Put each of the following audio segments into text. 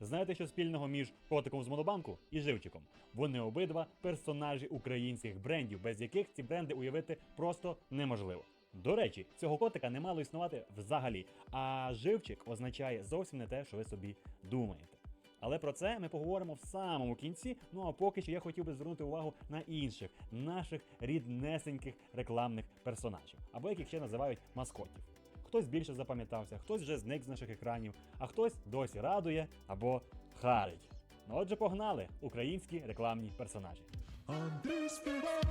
Знаєте, що спільного між котиком з монобанку і живчиком? Вони обидва персонажі українських брендів, без яких ці бренди уявити просто неможливо. До речі, цього котика не мало існувати взагалі, а живчик означає зовсім не те, що ви собі думаєте. Але про це ми поговоримо в самому кінці. Ну а поки що я хотів би звернути увагу на інших наших ріднесеньких рекламних персонажів, або як їх ще називають маскотів. Хтось більше запам'ятався, хтось вже зник з наших екранів, а хтось досі радує або харить. Ну отже, погнали українські рекламні персонажі. Андрій Співак.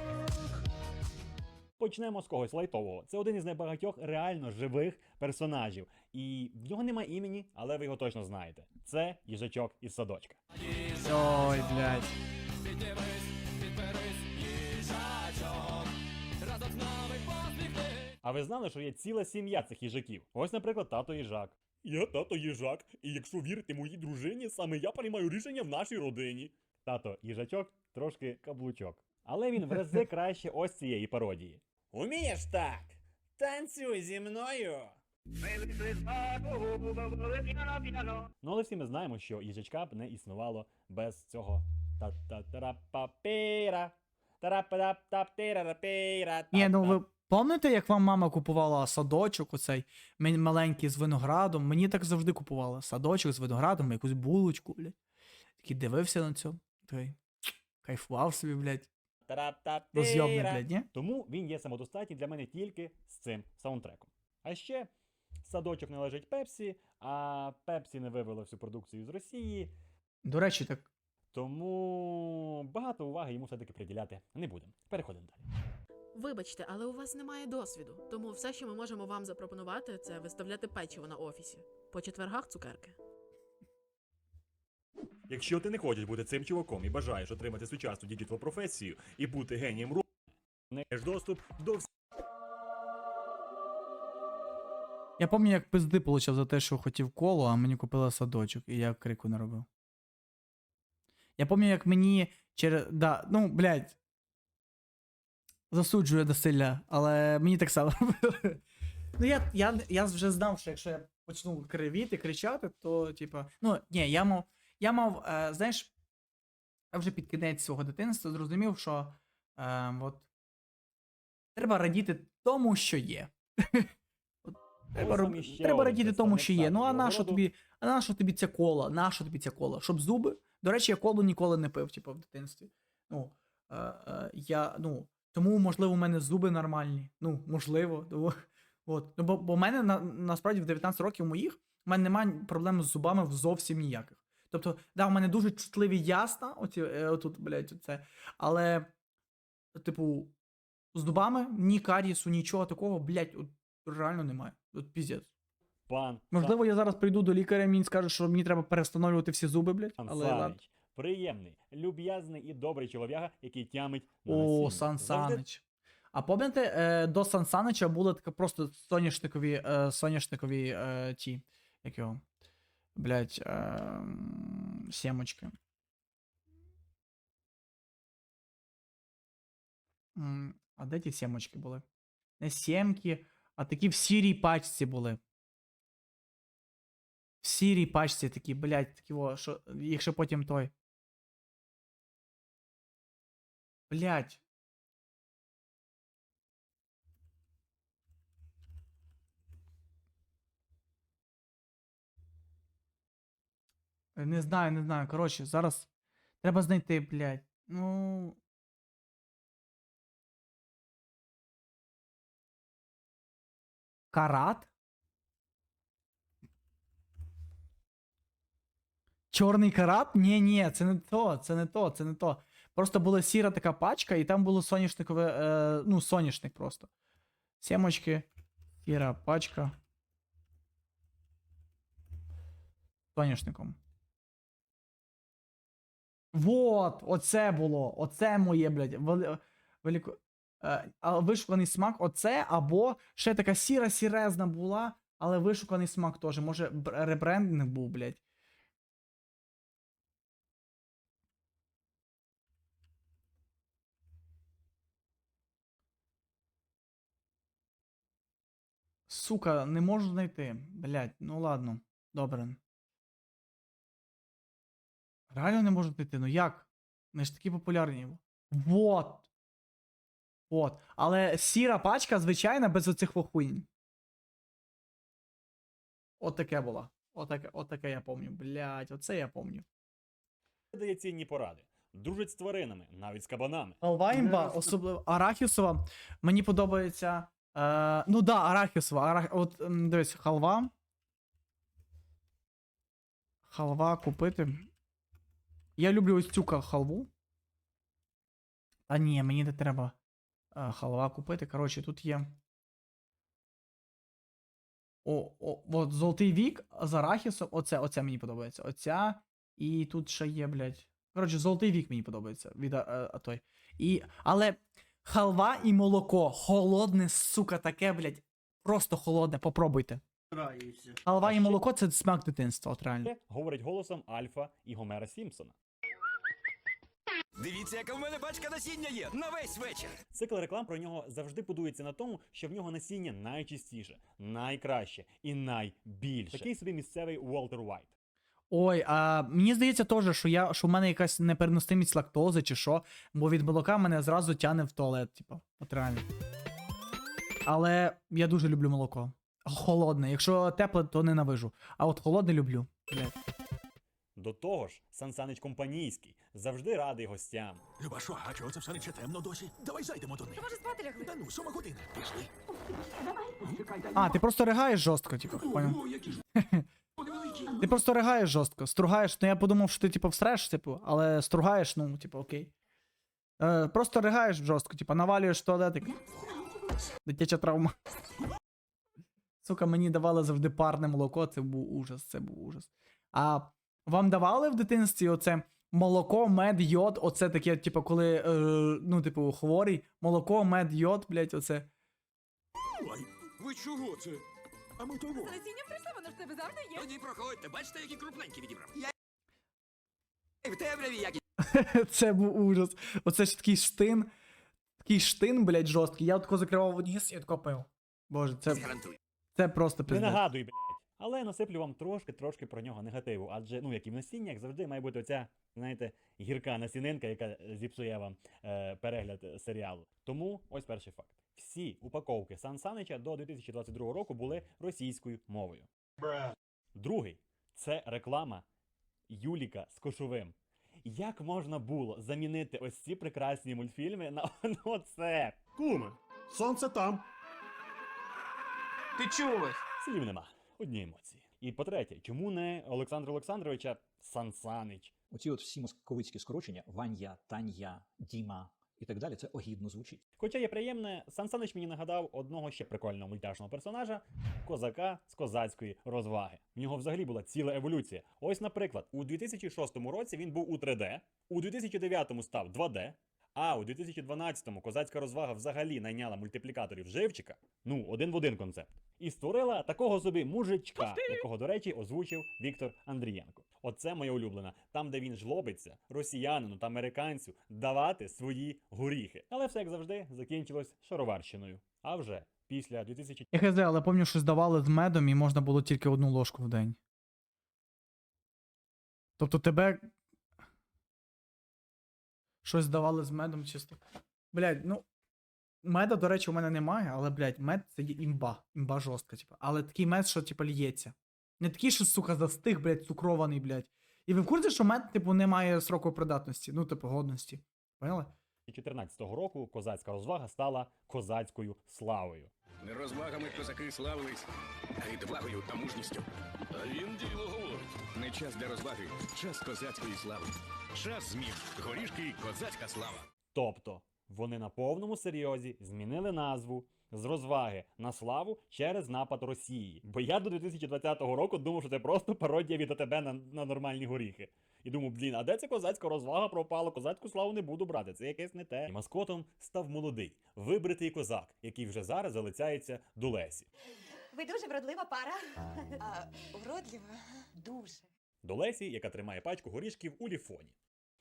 Почнемо з когось лайтового. Це один із найбагатьох реально живих персонажів. І в нього немає імені, але ви його точно знаєте. Це їжачок із садочка. Ой, блядь. А ви знали, що є ціла сім'я цих їжаків? Ось, наприклад, тато їжак. Я тато їжак, і якщо вірити моїй дружині, саме я приймаю рішення в нашій родині. Тато їжачок трошки каблучок. Але він в рази краще ось цієї пародії. Умієш так? Танцюй зі мною. Ну але всі ми знаємо, що їжачка б не існувало без цього та-та-тара-па-піра. Тара-па-тап-тап-тира-ра-піра. Ні, ну ви пам'ятаєте, як вам мама купувала садочок, оцей маленький з виноградом? Мені так завжди купувала. Садочок з виноградом, якусь булочку, блядь. Такий дивився на цьому. Такий кайфував собі, блядь. Розйобний, блядь, ні? Тому він є самодостатній для мене тільки з цим саундтреком. А ще садочок належить Пепсі, а Пепсі не вивело всю продукцію з Росії, До речі, так. тому багато уваги йому все-таки приділяти не будемо. Переходимо далі. Вибачте, але у вас немає досвіду, тому все, що ми можемо вам запропонувати, це виставляти печиво на офісі. По четвергах цукерки. Якщо ти не хочеш бути цим чуваком і бажаєш отримати сучасну діджитал професію і бути генієм ру, не маєш доступ до всіх Я пам'ятаю, як пизди получав за те, що хотів коло, а мені купили садочок, і я крику не робив. Я пам'ятаю, як мені через. Да, ну, блядь. Засуджую насилля, але мені так само робили. Ну, я, я, я вже знав, що якщо я почну кривіти, кричати, то, типа. Ну, ні, я мав. Я мав, е, знаєш, я вже під кінець свого дитинства зрозумів, що е, от, треба радіти тому, що є. Треба, роб- треба радіти тому, що є. Ну а на що тобі, а на що тобі ця кола? На що тобі ця кола? Щоб зуби? До речі, я колу ніколи не пив, типу, в дитинстві. Ну, е, е, я, ну, тому, можливо, у мене зуби нормальні. Ну, можливо. Тому, от. Ну, бо, бо в мене на, насправді в 19 років моїх в мене немає проблем з зубами зовсім ніяких. Тобто, да, у мене дуже чутливі ясна, оці, е, отут, блядь, оце. Але, типу, з зубами ні карісу, нічого такого, блядь, от реально немає. От піздець. пан Можливо, я зараз прийду до лікаря, мені скажуть, що мені треба перестановлювати всі зуби, блядь. Але ладно. Приємний, люб'язний і добрий чолов'яга, який тямить на О. Сан Санич. А пам'ятаєте, е, до Сан Санича були така просто соняшникові, е, соняшникові е, ті, як його, блядь, е, сімочки. А де ті сімочки були? Не сімки, а такі в сірій пачці були. В сірій пачці такі, блядь, такі, о, що їх ще потім той. Блядь. Е, Не знаю, не знаю. Коротше, зараз треба знайти, блядь. Ну. Карат? Чорний карат? Ні, ні, це не то, це не то, це не то. Просто була сіра така пачка, і там було соняшникове, е, ну, соняшник просто. Сімочки, сіра пачка. Соняшником. Вот, оце було. Оце моє, блядь, вели, велико. Е, вишуканий смак, оце, або ще така сіра сірезна була, але вишуканий смак теж. Може, бр- ребрендинг був, блядь. Сука, не можу знайти. Блядь, ну ладно. Добре. Реально не можуть знайти. Ну як? Вони ж такі популярні. Вот. От. Але сіра пачка, звичайна, без оцих вохуїнь. От таке було. От таке, я помню. Блять, оце я помню. дає цінні поради. Дружить з тваринами, навіть з кабанами. Халва імба, особливо арахісова. Мені подобається. Е, ну да, арахісова. Арах... От дивись, халва. Халва купити. Я люблю ось цю халву. А ні, мені не треба е, халва купити. Коротше, тут є. О, о, от золотий вік з арахісом. Оце, оце мені подобається. Оця. І тут ще є, блядь. Коротше, золотий вік мені подобається від а, а, а той. І, але халва і молоко. Холодне, сука, таке, блядь. Просто холодне, попробуйте. Халва А і молоко це смак дитинства, от реально. Говорить голосом Альфа і Гомера Сімпсона. Дивіться, яка в мене пачка насіння є на весь вечір. Цикл реклам про нього завжди будується на тому, що в нього насіння найчистіше, найкраще і найбільше. Такий собі місцевий Уолтер Вайт. Ой, а мені здається теж, що я, що в мене якась непереносимість лактози чи що, бо від молока мене зразу тяне в туалет, типу, от реально. Але я дуже люблю молоко. Холодне. Якщо тепле, то ненавижу. А от холодне люблю. Блядь. До того ж, Сансанич Компанійський завжди радий гостям. Люба, що, а чого це все не чи темно досі? Давай зайдемо до них. Може спати лягли? Та ну, сьома година. Пішли. А, ти просто ригаєш жорстко, типу, поняв? О, які ж вони великі. Ти просто ригаєш жорстко. Стругаєш, ну я подумав, що ти, типу, всреш, типу, але стругаєш, ну, типу, окей. Е, просто ригаєш жорстко, типу, навалюєш туалетик. Дитяча травма. Сука, мені давали завжди парне молоко, це був ужас, це був ужас. А вам давали в дитинстві оце молоко, мед, йод, оце таке, типу, коли, е, ну, типу, хворий, молоко, мед, йод, блять, оце. Ви чого це? А ми того. З насінням прийшла, воно ж в тебе завжди є. Тоді проходьте, бачите, які крупненькі відібрав. Я в темряві, як Це був ужас. Оце ж такий штин. Такий штин, блядь, жорсткий. Я тако закривав ніс і тако пив. Боже, це, гарантую. це просто Не пиздець. нагадуй, блядь. Але насиплю вам трошки-трошки про нього негативу. Адже, ну, як і в насіннях, завжди має бути оця, знаєте, гірка насінинка, яка зіпсує вам е, перегляд е, серіалу. Тому ось перший факт. Всі упаковки Сан Санича до 2022 року були російською мовою. Другий це реклама Юліка з кошовим. Як можна було замінити ось ці прекрасні мультфільми на оце? Куме, сонце там. Ти чуєш? Слів нема, одні емоції. І по-третє, чому не Олександра Олександровича Сансанич? Оці от всі московицькі скорочення Ванья, Танья, Діма і так далі, це огідно звучить. Хоча є приємне, Сансанич мені нагадав одного ще прикольного мультяшного персонажа козака з козацької розваги. В нього взагалі була ціла еволюція. Ось, наприклад, у 2006 році він був у 3D, у 2009 став 2D. А у 2012-му козацька розвага взагалі найняла мультиплікаторів живчика, ну, один в один концепт, і створила такого собі мужичка, якого, до речі, озвучив Віктор Андрієнко. Оце моя улюблена. Там, де він жлобиться, росіянину та американцю давати свої горіхи. Але все як завжди закінчилось шароварщиною. А вже після 2000 Я хз, але пам'ятаю, що здавали з медом і можна було тільки одну ложку в день. Тобто тебе. Щось давали з медом чисто. Блядь, ну. Меда, до речі, у мене немає, але, блядь, мед це є імба. Імба жорстка, типу. Але такий мед, що, типу, лється. Не такий, що, сука, застиг, блядь, цукрований, блядь. І ви в курсі, що мед, типу, не має сроку придатності, ну, типу, годності. Поняли? 2014 року козацька розвага стала козацькою славою. Не розвагами козаки славились, а відвагою та мужністю. А він діло говорить. Не час для розваги, час козацької слави. Час змін. Горішки козацька слава. Тобто вони на повному серйозі змінили назву з розваги на славу через напад Росії. Бо я до 2020 року думав, що це просто пародія від АТБ на, на нормальні горіхи. І думав, блін, а де ця козацька розвага пропала? Козацьку славу не буду брати, це якесь не те. І маскотом став молодий, вибритий козак, який вже зараз залицяється до Лесі. Ви дуже вродлива пара. А, вродлива? Дуже. До Лесі, яка тримає пачку горішків у ліфоні.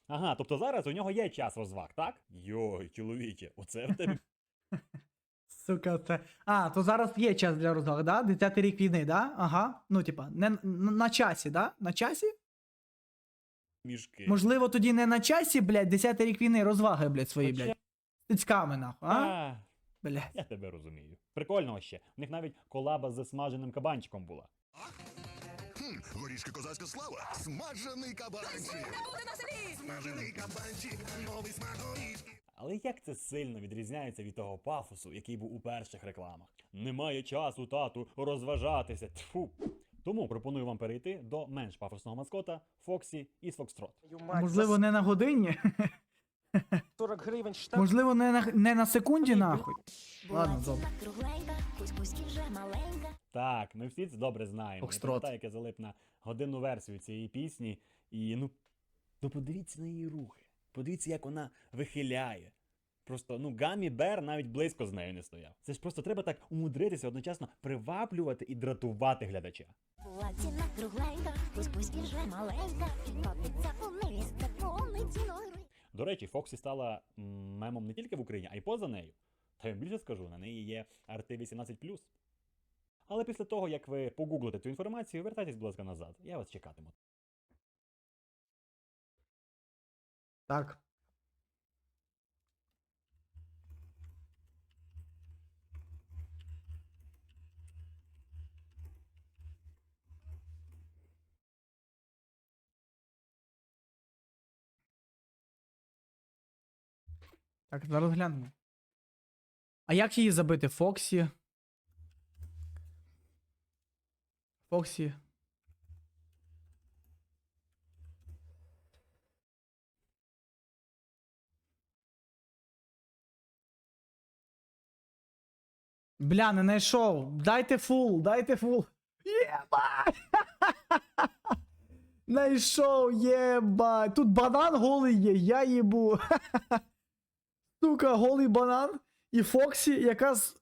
Ага, тобто зараз у нього є час розваг, так? Йой, чоловіче, оце в тебе Сука, це. А, то зараз є час для розваг, да? Десятий рік війни, да? Ага. Ну, типа, не на часі, да? На часі? мішки. Можливо, тоді не на часі, блядь, 10 рік війни розваги, блядь, свої, Хоча- блядь. Тицьками, нахуй, а? А, Блядь. я тебе розумію. Прикольно ще. У них навіть колаба з смаженим кабанчиком була. Горішки козацька слава. Смажений кабанчик. Смажений кабанчик. Новий смак. Але як це сильно відрізняється від того пафосу, який був у перших рекламах? Немає часу, тату, розважатися. Тьфу. Тому пропоную вам перейти до менш пафосного маскота Фоксі із Фокстрот. Можливо, не на годині. 40 гривень Можливо, не на, не на секунді, нахуй. Ладно, добре. Так, ми всі це добре знаємо. Я Фокстрот. пам'ятаю, як я залип на годинну версію цієї пісні, і ну, ну подивіться на її рухи. Подивіться, як вона вихиляє. Просто ну Гамі Бер навіть близько з нею не стояв. Це ж просто треба так умудритися одночасно приваблювати і дратувати глядача. До речі, Фоксі стала мемом не тільки в Україні, а й поза нею. Та я більше скажу, на неї є RT 18 Але після того, як ви погуглите цю інформацію, вертайтесь, будь ласка, назад. Я вас чекатиму. Так. Так, зараз глянемо. А як її забити? Фоксі? Фоксі. Бля, не знайшов. Дайте фул, дайте фул. Єбать! Найшов, єбать. Тут банан голий є, я їбу. Сука, голий банан. І Фоксі, яка з.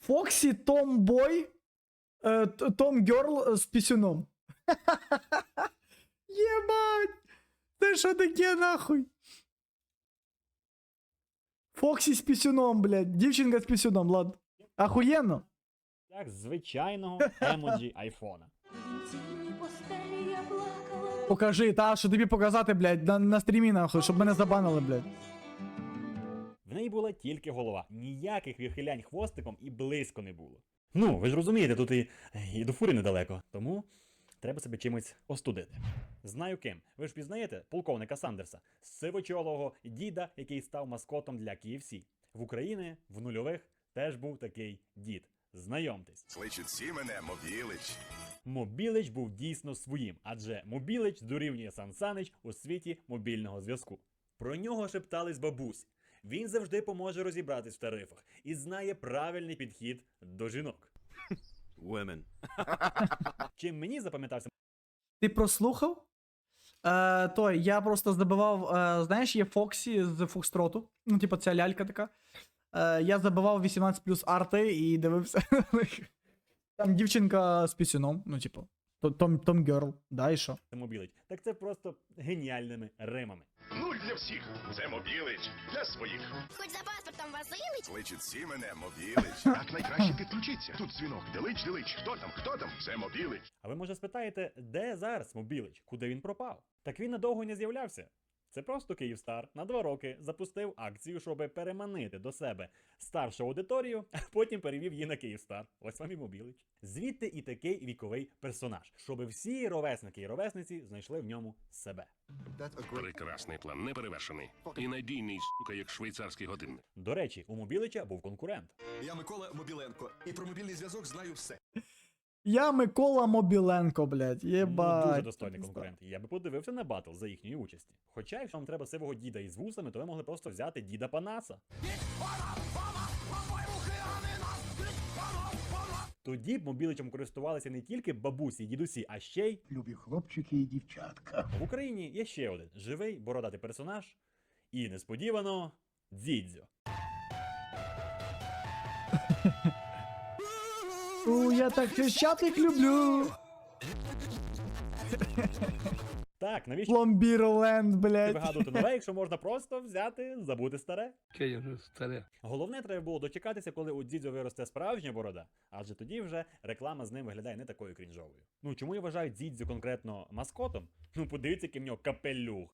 Фоксі Томбой. Е, Том Герл з пісюном. Єбать! Це що таке нахуй? Фоксі з пісюном, блядь. Дівчинка з пісюном, ладно. Ахуєнно. Як звичайного емоджі айфона. Покажи, та, що тобі показати, блядь, на, на стрімі, нахуй, щоб мене забанили, блядь. В неї була тільки голова, ніяких вихилянь хвостиком і близько не було. Ну, ви ж розумієте, тут і, і до фури недалеко, тому треба себе чимось остудити. Знаю ким. Ви ж пізнаєте полковника Сандерса, сивочолого діда, який став маскотом для KFC. В Україні в нульових теж був такий дід. Знайомтесь. Кличуть всі мене, Мобілич. Мобілич був дійсно своїм, адже Мобілич дорівнює Сан Санич у світі мобільного зв'язку. Про нього шептались бабусь. Він завжди поможе розібратись в тарифах і знає правильний підхід до жінок. Women. Чим мені запам'ятався Ти прослухав? Е, той, я просто забивав, е, знаєш, є Фоксі з Фокстроту. Ну, типу, ця лялька така. Е, я забивав 18 плюс арти і дивився. Там дівчинка з пісюном, ну, типу, Том, Том Герл, да, і що? Мобілич, так це просто геніальними римами. Нуль для всіх. Це Мобілич для своїх. Хоч за паспортом Василич. Кличуть всі мене, Мобілич. Так найкраще підключиться. Тут дзвінок. Делич, делич. Хто там? Хто там? Це Мобілич. А ви може спитаєте, де зараз Мобілич? Куди він пропав? Так він надовго не з'являвся. Це просто Київстар на два роки запустив акцію, щоб переманити до себе старшу аудиторію, а потім перевів її на Київстар. Ось вам і Мобілич. Звідти і такий віковий персонаж, щоб всі ровесники і ровесниці знайшли в ньому себе. Прекрасний план, неперевершений. І надійний, сука, як швейцарський годинник. До речі, у Мобілича був конкурент. Я Микола Мобіленко. І про мобільний зв'язок знаю все. Я Микола Мобіленко, блядь, Ну, дуже достойний конкурент. Я би подивився на батл за їхньої участі. Хоча, якщо вам треба сивого діда із вусами, то ви могли просто взяти діда Панаса. Тоді б мобіличем користувалися не тільки бабусі і дідусі, а ще й Любі хлопчики і дівчатка. в Україні є ще один живий бородатий персонаж. І несподівано Дзідзьо. У, я так хрещатик люблю. Так, навіщо Пломбірленд, блядь. вигадувати нове, якщо можна просто взяти, забути старе? Яке вже старе. Головне, треба було дочекатися, коли у дідзю виросте справжня борода, адже тоді вже реклама з ним виглядає не такою крінжовою. Ну чому я вважаю дідзю конкретно маскотом? Ну подивіться, який в нього капелюх.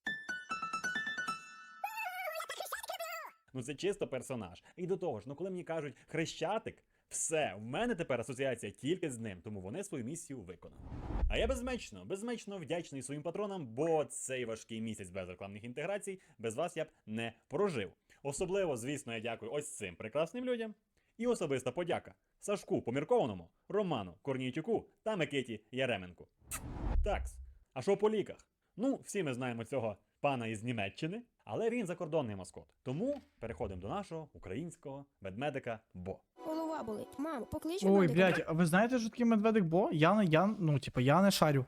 Ну це чисто персонаж. І до того ж, ну коли мені кажуть хрещатик, все, в мене тепер асоціація тільки з ним, тому вони свою місію виконали. А я безмечно, безмечно вдячний своїм патронам, бо цей важкий місяць без рекламних інтеграцій без вас я б не прожив. Особливо, звісно, я дякую ось цим прекрасним людям. І особиста подяка Сашку Поміркованому, Роману Корнійчуку та Микиті Яременку. Такс. А що по ліках? Ну, всі ми знаємо цього пана із Німеччини, але він закордонний маскот. Тому переходимо до нашого українського ведмедика Бо. Голова болить. Мамо, поклич Ой, медика. блядь, а ви знаєте, що таке медведик Бо? Я, не- я, ну, типа, я не шарю.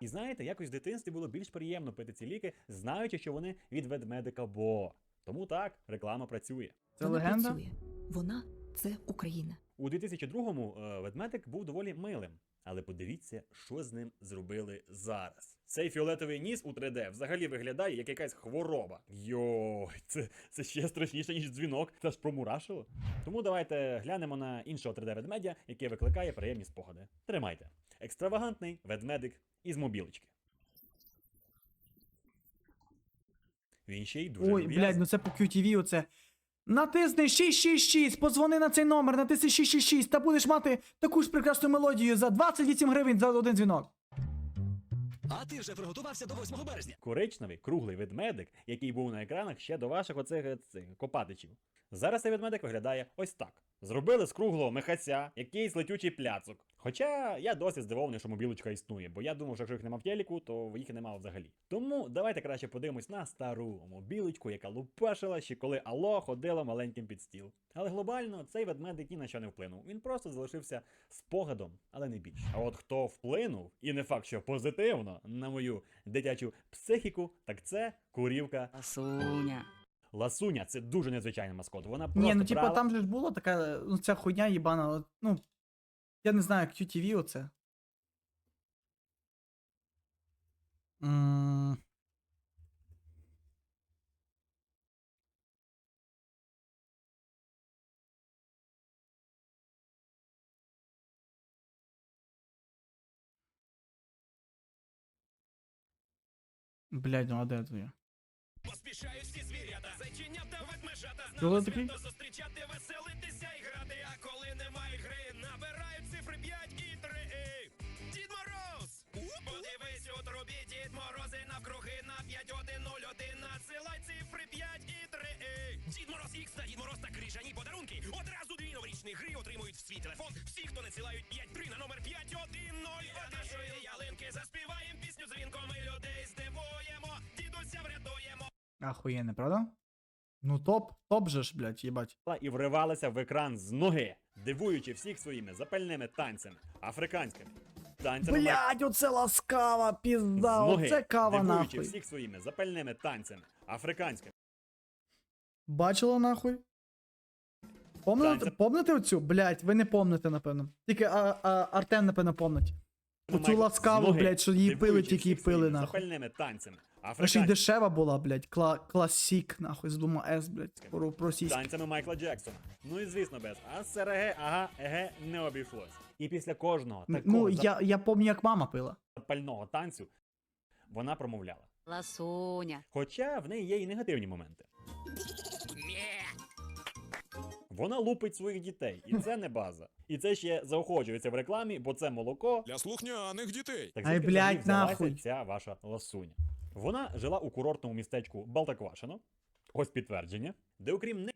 І знаєте, якось в дитинстві було більш приємно пити ці ліки, знаючи, що вони від ведмедика Бо. Тому так, реклама працює. Це Вона легенда? працює. Вона це Україна. У 2002-му е, ведмедик був доволі милим. Але подивіться, що з ним зробили зараз. Цей фіолетовий ніс у 3D взагалі виглядає як якась хвороба. Йой, це, це ще страшніше, ніж дзвінок. Це ж промурашило. Тому давайте глянемо на іншого 3D-ведмедя, який викликає приємні спогади. Тримайте. Екстравагантний ведмедик із мобілочки. Він ще й дуже Ой, блядь, ну це по QTV оце. Натисни 666, позвони на цей номер, натисни 666, та будеш мати таку ж прекрасну мелодію за 28 гривень за один дзвінок. А ти вже приготувався до 8 березня. Коричневий круглий ведмедик, який був на екранах ще до ваших оцих е, цих, копатичів. Зараз цей ведмедик виглядає ось так. Зробили з круглого мехася якийсь летючий пляцок. Хоча я досі здивований, що мобілочка існує, бо я думав, що якщо їх нема в телеку, то їх нема взагалі. Тому давайте краще подивимось на стару мобілочку, яка лупашила ще коли Алло ходила маленьким під стіл. Але глобально цей ведмедик ні на що не вплинув. Він просто залишився спогадом, але не більше. А от хто вплинув, і не факт, що позитивно, на мою дитячу психіку, так це курівка Суня. Ласуня. Це дуже незвичайний маскот. Вона просто Ні, ну типа брала- там же ж була така, ну ця хуйня їбана, от, ну. Я не знаю, QTV оце. М, Блядь, ну а де твоя? Поспішають всі зайченята, Хто такий? Зустрічати, веселитися і грати. А коли немає гри, набирають цифри 5 і 3. Дід Мороз! Подивись у трубі, Дід Морози навкруги на 5, 1, 0, 1. Надсилай цифри 5 і 3. Дід Мороз Ікс та Дід Мороз та крижані подарунки. Одразу дві новорічні гри отримують в свій телефон. Всі, хто надсилають 5 3 на номер 5, 1, 0, 1. Нашої ялинки заспіваємо пісню дзвінком. Ми людей здивуємо. Дідуся врятуємо. Ахуєнне, правда? Ну топ, топ же ж, блядь, їбать. і вривалася в екран з ноги, дивуючи всіх своїми запальними танцями, африканськими. Танцями Блядь, оце ласкава, з ноги, оце кава дивуючи нахуй. всіх своїми запальними танцями, африканськими. Бачила нахуй? Помните, Танцем. помните оцю? Блядь, ви не помните, напевно. Тільки а, а, Артем, напевно, помнить. Ну, Оцю ласкаву, блядь, що її пили, тільки її пили, нахуй. Запальними танцями, А ще й дешева була, блядь. Кла класік, нахуй, з двома С, блядь, про, російські. танцями Майкла Джексона. Ну і звісно, без АСРГ, ага, еге, не обійшлось. І після кожного такого Ну, я, я пам'ятаю, як мама пила. запального танцю вона промовляла. Ласуня. Хоча в неї є і негативні моменти. Вона лупить своїх дітей, і це не база. І це ще заохочується в рекламі, бо це молоко. Для слухняних дітей. Так Ай, звідки блядь, взялася нахуй. ця ваша ласуня. Вона жила у курортному містечку Балтаквашино. Ось підтвердження, де окрім неї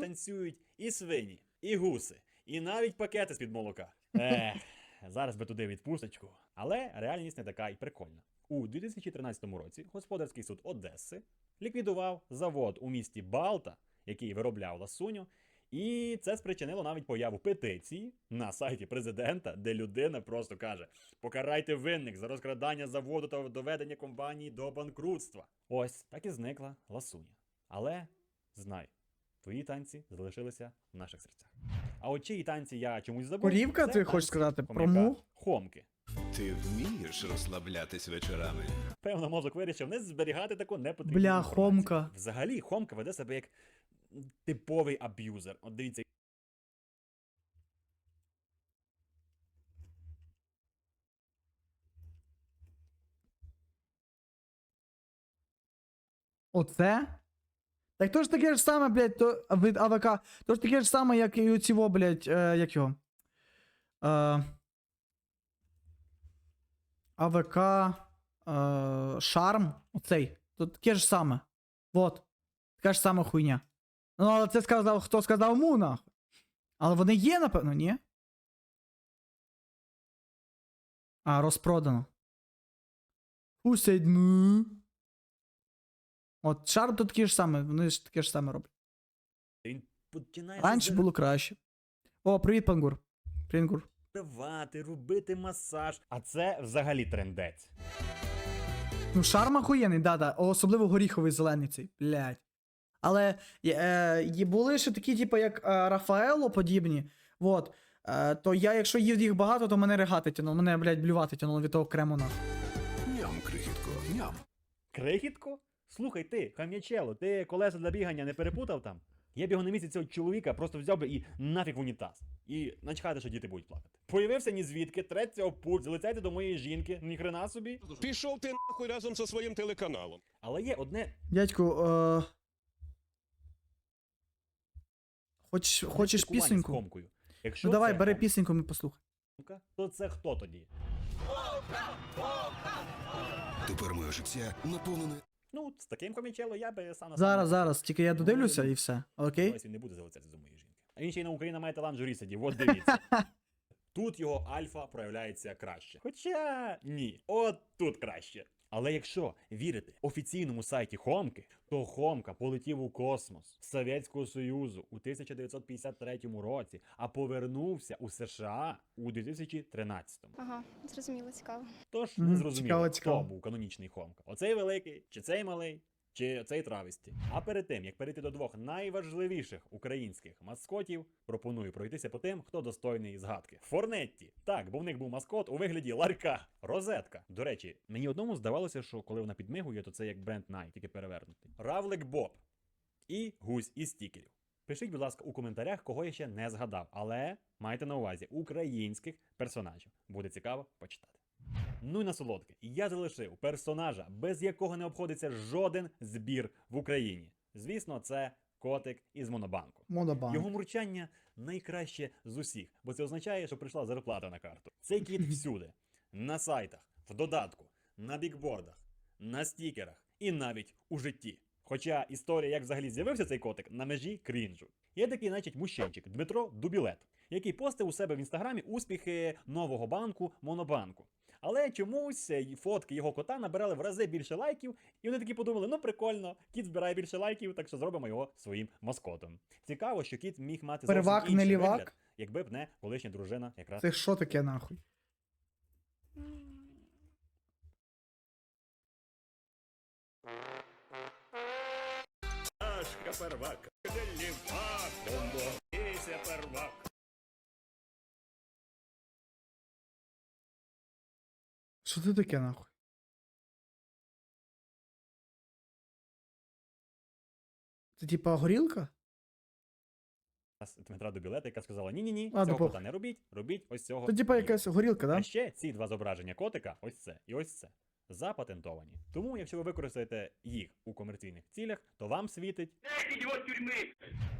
танцюють і свині, і гуси, і навіть пакети з-під молока. Ех, зараз би туди відпусточку. Але реальність не така й прикольна. У 2013 році господарський суд Одеси ліквідував завод у місті Балта, який виробляв ласуню, і це спричинило навіть появу петиції на сайті президента, де людина просто каже: покарайте винних за розкрадання заводу та доведення компанії до банкрутства. Ось так і зникла ласуня. Але знай, твої танці залишилися в наших серцях. А от чиї танці я чомусь забув. Корівка, ти хочеш сказати, про мух? Хомки. Ти вмієш розслаблятись вечорами? Певно, мозок вирішив не зберігати таку непотрібну Бля, інформацію. Хомка. Взагалі, Хомка веде себе як типовий аб'юзер. От дивіться, Оце? Так то ж таке ж саме, блядь, то від АВК. То ж таке ж саме, як і у цього, блядь, е, як його. Е, АВК. Е, Шарм. Оцей. То таке ж саме. Вот. Така ж сама хуйня. Ну, але це сказав, хто сказав му, нахуй. Але вони є, напевно, ні? А, розпродано. Who said mu? От Шарм тут такі ж саме, вони ж таке ж саме роблять. він починає Раніше було краще. О, привіт, пангур. Прингур. зазивати, робити масаж. А це взагалі трендець. Ну, шарм охуєнний, да-да. Особливо горіховий зелений цей, блядь. Але е, були ще такі, типу, як е, Рафаело подібні. Вот. Е, то я, якщо їв їх багато, то мене ригати тянуло. Мене, блядь, блювати тянуло від того крему нахуй. Ням, крихітко, ням. Крихітко? Слухай ти, хам'ячело, ти колеса для бігання не перепутав там? Я б його на місці цього чоловіка просто взяв би і нафіг в унітаз. І начхати, що діти будуть плакати. Появився ні звідки, треться об пульт, залицяйте до моєї жінки, ніхрена собі. Пішов ти нахуй разом зі своїм телеканалом. Але є одне Дядьку, е... Хоч, хочеш спілкування з пісеньку? Якщо Ну давай, це бери пісеньку, ми послухай. то це хто тоді? Тепер моє життя наповнене. Ну, з таким хам'ячело я би сам на Зараз, зараз, тільки я додивлюся і все. Окей? Ось він не буде залицятися до моєї жінки. А він ще й на Україна має талант журі сидів, от дивіться. Тут його альфа проявляється краще. Хоча ні, от тут краще. Але якщо вірити офіційному сайті Хомки, то Хомка полетів у космос з Совєтського Союзу у 1953 році, а повернувся у США у 2013. Ага, зрозуміло, цікаво. Тож не зрозуміло, цікаво, цікаво. хто був канонічний Хомка. Оцей великий, чи цей малий, чи цей травісті. А перед тим, як перейти до двох найважливіших українських маскотів, пропоную пройтися по тим, хто достойний згадки. Форнетті. Так, бо в них був маскот у вигляді ларька. Розетка. До речі, мені одному здавалося, що коли вона підмигує, то це як бренд Nike, тільки перевернутий. Равлик Боб. І гусь із стікерів. Пишіть, будь ласка, у коментарях, кого я ще не згадав, але майте на увазі українських персонажів. Буде цікаво почитати. Ну і на солодке. Я залишив персонажа, без якого не обходиться жоден збір в Україні. Звісно, це котик із Монобанку. Монобанк. Його мурчання найкраще з усіх, бо це означає, що прийшла зарплата на карту. Цей кіт всюди: на сайтах, в додатку, на бікбордах, на стікерах і навіть у житті. Хоча історія, як взагалі з'явився цей котик, на межі крінжу. Є такий, значить, мужчинчик Дмитро Дубілет, який постив у себе в інстаграмі успіхи нового банку Монобанку. Але чомусь е, й фотки його кота набирали в рази більше лайків, і вони такі подумали: ну прикольно, кіт збирає більше лайків, так що зробимо його своїм маскотом. Цікаво, що кіт міг мати зовсім Первак, не інший лівак? вигляд, якби б не колишня дружина якраз Це що таке нахуй? Пташка первак, лівак, бомбо, іся первак. Що це таке нахуй? Це типа горілка? Дмитра Дубілета, яка сказала: ні, ні, ні, цього пох. кота не робіть, робіть ось цього. Це типа Ні. якась горілка, да? А ще ці два зображення котика, ось це і ось це, запатентовані. Тому, якщо ви використаєте їх у комерційних цілях, то вам світить.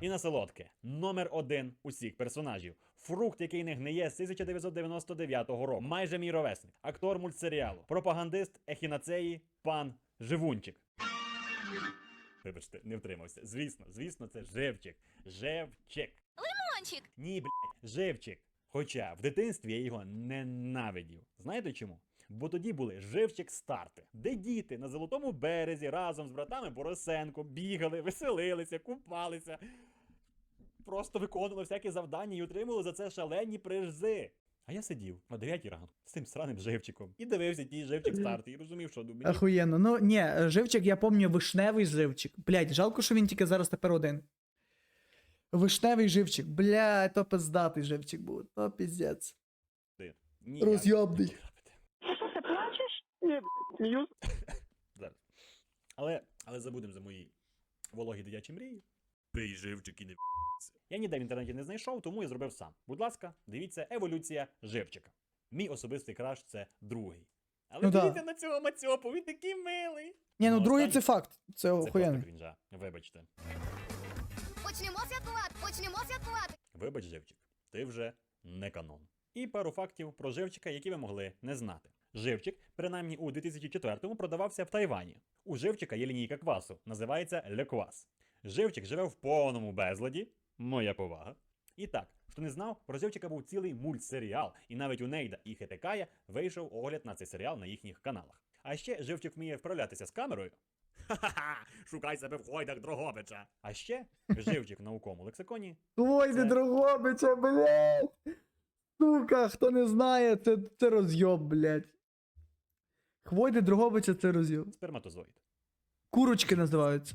І на солодке. Номер один усіх персонажів. Фрукт, який не гниє з 1999 року. Майже мій ровесник. Актор мультсеріалу. Пропагандист Ехінацеї, пан Живунчик. Вибачте, не втримався. Звісно, звісно, це Живчик. Живчик. Лимончик! Ні, блядь, живчик. Хоча в дитинстві я його ненавидів. Знаєте чому? Бо тоді були живчик старти, де діти на золотому березі разом з братами Борисенко бігали, веселилися, купалися, просто виконували всякі завдання і отримували за це шалені призи. А я сидів о 9 ранку з цим сраним живчиком і дивився ті живчик старти, і розумів, що ну, мені Охуєнно. Ну, ні, живчик, я пам'ятаю, вишневий живчик. Блять, жалко, що він тільки зараз тепер один. Вишневий живчик. Бля, то пиздатий живчик був. То піздець. ніяк Потрапити. сміюсь. Зараз. Але, але забудемо за мої вологі дитячі мрії. Пий живчик і не Я ніде в інтернеті не знайшов, тому я зробив сам. Будь ласка, дивіться еволюція живчика. Мій особистий краш це другий. Але Ну да. дивіться на цього мацьопу, він такий милий. Ні, ну Ну, другий останній- це факт. Це Це просто охуєнний. крінжа. Вибачте. Почнемо святкувати, почнемо святкувати. Вибач, живчик, ти вже не канон. І пару фактів про живчика, які ви могли не знати. Живчик, принаймні у 2004-му, продавався в Тайвані. У живчика є лінійка квасу, називається Леквас. Живчик живе в повному безладі. Моя повага. І так, хто не знав, про живчика був цілий мультсеріал, і навіть у Нейда і Хетекая вийшов огляд на цей серіал на їхніх каналах. А ще живчик вміє вправлятися з камерою. Ха-ха-ха! Шукай себе в хойдах Дрогобича. А ще живчик в науковому лексиконі не Дрогобича, блядь. Сука, хто не знає, це, це розйоб, блядь. Хвойди Дрогобича це розйоб. сперматозоїд. Курочки називаються.